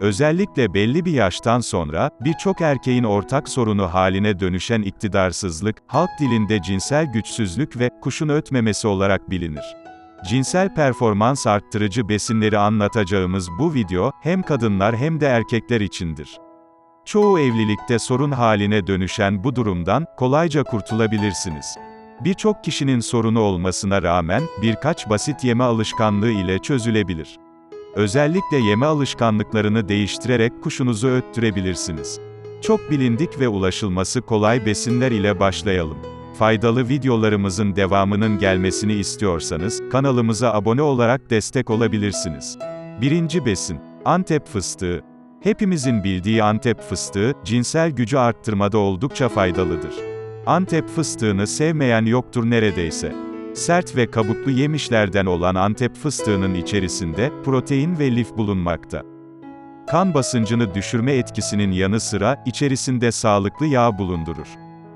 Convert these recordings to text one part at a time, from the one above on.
Özellikle belli bir yaştan sonra, birçok erkeğin ortak sorunu haline dönüşen iktidarsızlık, halk dilinde cinsel güçsüzlük ve kuşun ötmemesi olarak bilinir. Cinsel performans arttırıcı besinleri anlatacağımız bu video, hem kadınlar hem de erkekler içindir. Çoğu evlilikte sorun haline dönüşen bu durumdan, kolayca kurtulabilirsiniz. Birçok kişinin sorunu olmasına rağmen, birkaç basit yeme alışkanlığı ile çözülebilir. Özellikle yeme alışkanlıklarını değiştirerek kuşunuzu öttürebilirsiniz. Çok bilindik ve ulaşılması kolay besinler ile başlayalım. Faydalı videolarımızın devamının gelmesini istiyorsanız, kanalımıza abone olarak destek olabilirsiniz. Birinci besin, Antep fıstığı. Hepimizin bildiği Antep fıstığı, cinsel gücü arttırmada oldukça faydalıdır. Antep fıstığını sevmeyen yoktur neredeyse. Sert ve kabuklu yemişlerden olan Antep fıstığının içerisinde protein ve lif bulunmakta. Kan basıncını düşürme etkisinin yanı sıra içerisinde sağlıklı yağ bulundurur.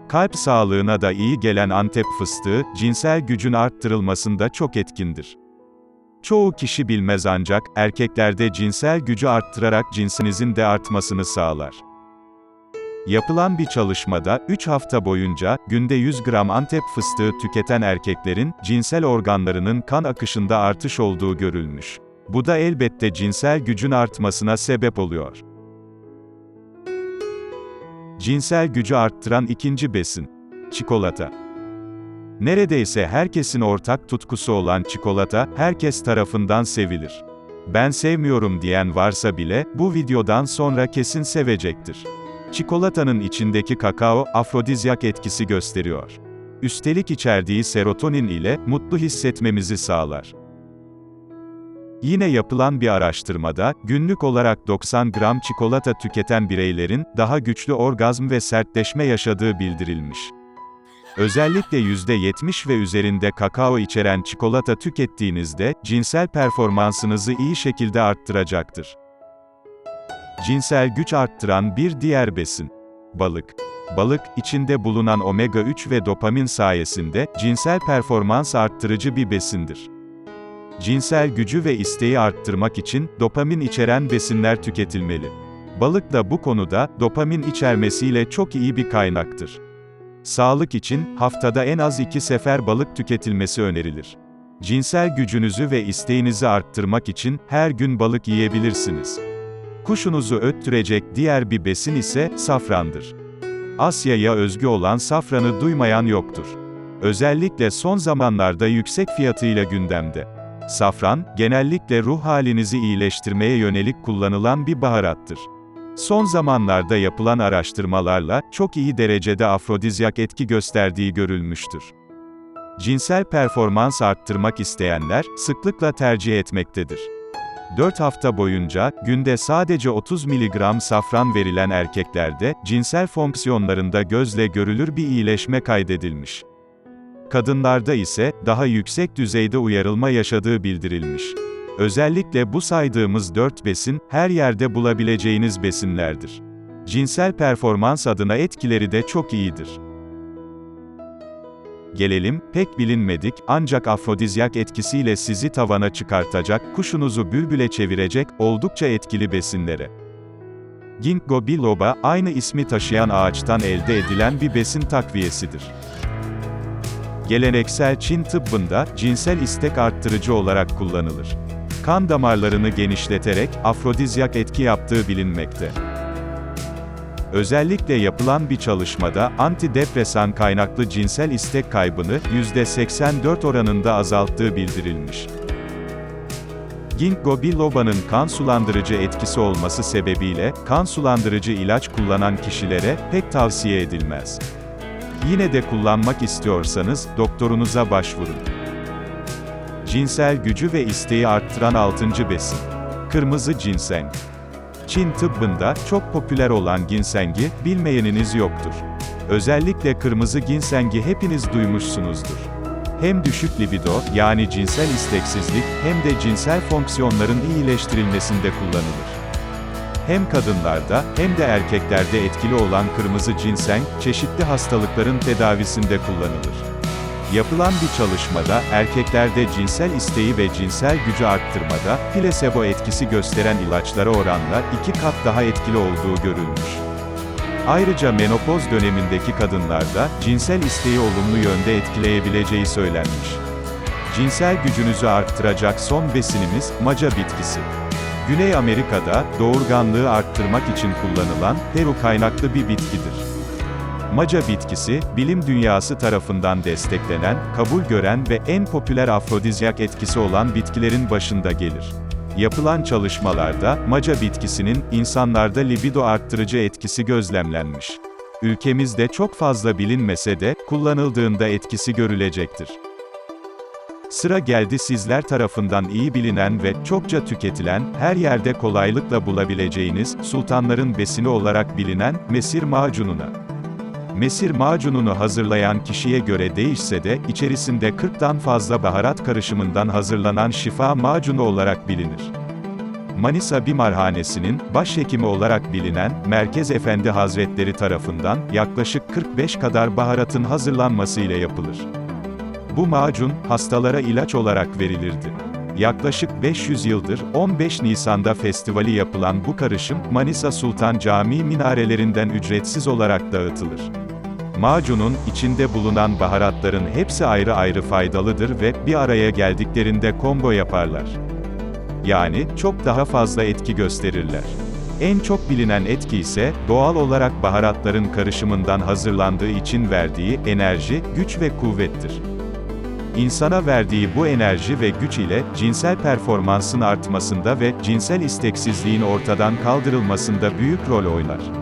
Kalp sağlığına da iyi gelen Antep fıstığı, cinsel gücün arttırılmasında çok etkindir. Çoğu kişi bilmez ancak, erkeklerde cinsel gücü arttırarak cinsinizin de artmasını sağlar. Yapılan bir çalışmada, 3 hafta boyunca, günde 100 gram Antep fıstığı tüketen erkeklerin, cinsel organlarının kan akışında artış olduğu görülmüş. Bu da elbette cinsel gücün artmasına sebep oluyor. Cinsel gücü arttıran ikinci besin. Çikolata. Neredeyse herkesin ortak tutkusu olan çikolata, herkes tarafından sevilir. Ben sevmiyorum diyen varsa bile, bu videodan sonra kesin sevecektir. Çikolatanın içindeki kakao, afrodizyak etkisi gösteriyor. Üstelik içerdiği serotonin ile, mutlu hissetmemizi sağlar. Yine yapılan bir araştırmada, günlük olarak 90 gram çikolata tüketen bireylerin, daha güçlü orgazm ve sertleşme yaşadığı bildirilmiş. Özellikle %70 ve üzerinde kakao içeren çikolata tükettiğinizde, cinsel performansınızı iyi şekilde arttıracaktır. Cinsel güç arttıran bir diğer besin. Balık. Balık, içinde bulunan omega-3 ve dopamin sayesinde, cinsel performans arttırıcı bir besindir. Cinsel gücü ve isteği arttırmak için, dopamin içeren besinler tüketilmeli. Balık da bu konuda, dopamin içermesiyle çok iyi bir kaynaktır. Sağlık için, haftada en az iki sefer balık tüketilmesi önerilir. Cinsel gücünüzü ve isteğinizi arttırmak için, her gün balık yiyebilirsiniz. Kuşunuzu öttürecek diğer bir besin ise, safrandır. Asya'ya özgü olan safranı duymayan yoktur. Özellikle son zamanlarda yüksek fiyatıyla gündemde. Safran, genellikle ruh halinizi iyileştirmeye yönelik kullanılan bir baharattır. Son zamanlarda yapılan araştırmalarla, çok iyi derecede afrodizyak etki gösterdiği görülmüştür. Cinsel performans arttırmak isteyenler, sıklıkla tercih etmektedir. 4 hafta boyunca, günde sadece 30 mg safran verilen erkeklerde, cinsel fonksiyonlarında gözle görülür bir iyileşme kaydedilmiş. Kadınlarda ise, daha yüksek düzeyde uyarılma yaşadığı bildirilmiş. Özellikle bu saydığımız 4 besin, her yerde bulabileceğiniz besinlerdir. Cinsel performans adına etkileri de çok iyidir. Gelelim, pek bilinmedik, ancak afrodizyak etkisiyle sizi tavana çıkartacak, kuşunuzu bülbüle çevirecek, oldukça etkili besinlere. Ginkgo biloba, aynı ismi taşıyan ağaçtan elde edilen bir besin takviyesidir. Geleneksel Çin tıbbında, cinsel istek arttırıcı olarak kullanılır. Kan damarlarını genişleterek, afrodizyak etki yaptığı bilinmekte. Özellikle yapılan bir çalışmada, antidepresan kaynaklı cinsel istek kaybını, %84 oranında azalttığı bildirilmiş. Ginkgo biloba'nın kan sulandırıcı etkisi olması sebebiyle, kan sulandırıcı ilaç kullanan kişilere, pek tavsiye edilmez. Yine de kullanmak istiyorsanız, doktorunuza başvurun. Cinsel gücü ve isteği arttıran 6. besin. Kırmızı ginseng. Çin tıbbında çok popüler olan ginsengi bilmeyeniniz yoktur. Özellikle kırmızı ginsengi hepiniz duymuşsunuzdur. Hem düşük libido, yani cinsel isteksizlik, hem de cinsel fonksiyonların iyileştirilmesinde kullanılır. Hem kadınlarda, hem de erkeklerde etkili olan kırmızı ginseng, çeşitli hastalıkların tedavisinde kullanılır. Yapılan bir çalışmada, erkeklerde cinsel isteği ve cinsel gücü arttırmada, plasebo etkisi gösteren ilaçlara oranla iki kat daha etkili olduğu görülmüş. Ayrıca menopoz dönemindeki kadınlarda, cinsel isteği olumlu yönde etkileyebileceği söylenmiş. Cinsel gücünüzü arttıracak son besinimiz, maca bitkisi. Güney Amerika'da, doğurganlığı arttırmak için kullanılan, Peru kaynaklı bir bitkidir. Maca bitkisi, bilim dünyası tarafından desteklenen, kabul gören ve en popüler afrodizyak etkisi olan bitkilerin başında gelir. Yapılan çalışmalarda, maca bitkisinin, insanlarda libido arttırıcı etkisi gözlemlenmiş. Ülkemizde çok fazla bilinmese de, kullanıldığında etkisi görülecektir. Sıra geldi sizler tarafından iyi bilinen ve çokça tüketilen, her yerde kolaylıkla bulabileceğiniz, sultanların besini olarak bilinen, mesir macununa. Mesir macununu hazırlayan kişiye göre değişse de, içerisinde 40'tan fazla baharat karışımından hazırlanan şifa macunu olarak bilinir. Manisa Bimarhanesi'nin, başhekimi olarak bilinen, Merkez Efendi Hazretleri tarafından, yaklaşık 45 kadar baharatın hazırlanmasıyla yapılır. Bu macun, hastalara ilaç olarak verilirdi. Yaklaşık 500 yıldır, 15 Nisan'da festivali yapılan bu karışım, Manisa Sultan Camii minarelerinden ücretsiz olarak dağıtılır. Macunun, içinde bulunan baharatların hepsi ayrı ayrı faydalıdır ve, bir araya geldiklerinde combo yaparlar. Yani, çok daha fazla etki gösterirler. En çok bilinen etki ise, doğal olarak baharatların karışımından hazırlandığı için verdiği, enerji, güç ve kuvvettir. İnsana verdiği bu enerji ve güç ile, cinsel performansın artmasında ve, cinsel isteksizliğin ortadan kaldırılmasında büyük rol oynar.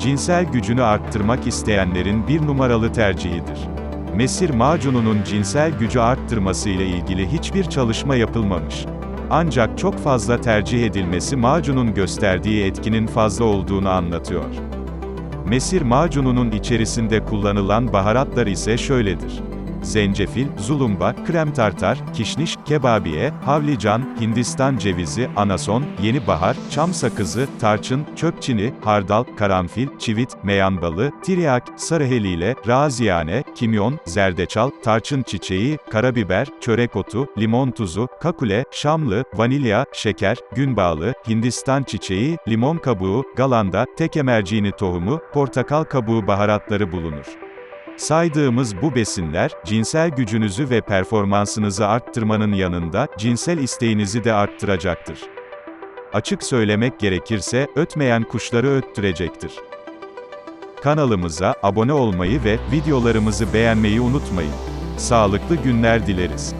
Cinsel gücünü arttırmak isteyenlerin bir numaralı tercihidir. Mesir macununun cinsel gücü arttırması ile ilgili hiçbir çalışma yapılmamış. Ancak çok fazla tercih edilmesi macunun gösterdiği etkinin fazla olduğunu anlatıyor. Mesir macununun içerisinde kullanılan baharatlar ise şöyledir. Zencefil, zulumba, krem tartar, kişniş, kebabiye, havlican, Hindistan cevizi, anason, yeni bahar, çam sakızı, tarçın, çöpçini, hardal, karanfil, çivit, meyan balı, tiryak, sarıhelile, raziyane, kimyon, zerdeçal, tarçın çiçeği, karabiber, çörek otu, limon tuzu, kakule, şamlı, vanilya, şeker, günbağlı, Hindistan çiçeği, limon kabuğu, galanda, tekemerciğini tohumu, portakal kabuğu baharatları bulunur. Saydığımız bu besinler, cinsel gücünüzü ve performansınızı arttırmanın yanında, cinsel isteğinizi de arttıracaktır. Açık söylemek gerekirse, ötmeyen kuşları öttürecektir. Kanalımıza abone olmayı ve videolarımızı beğenmeyi unutmayın. Sağlıklı günler dileriz.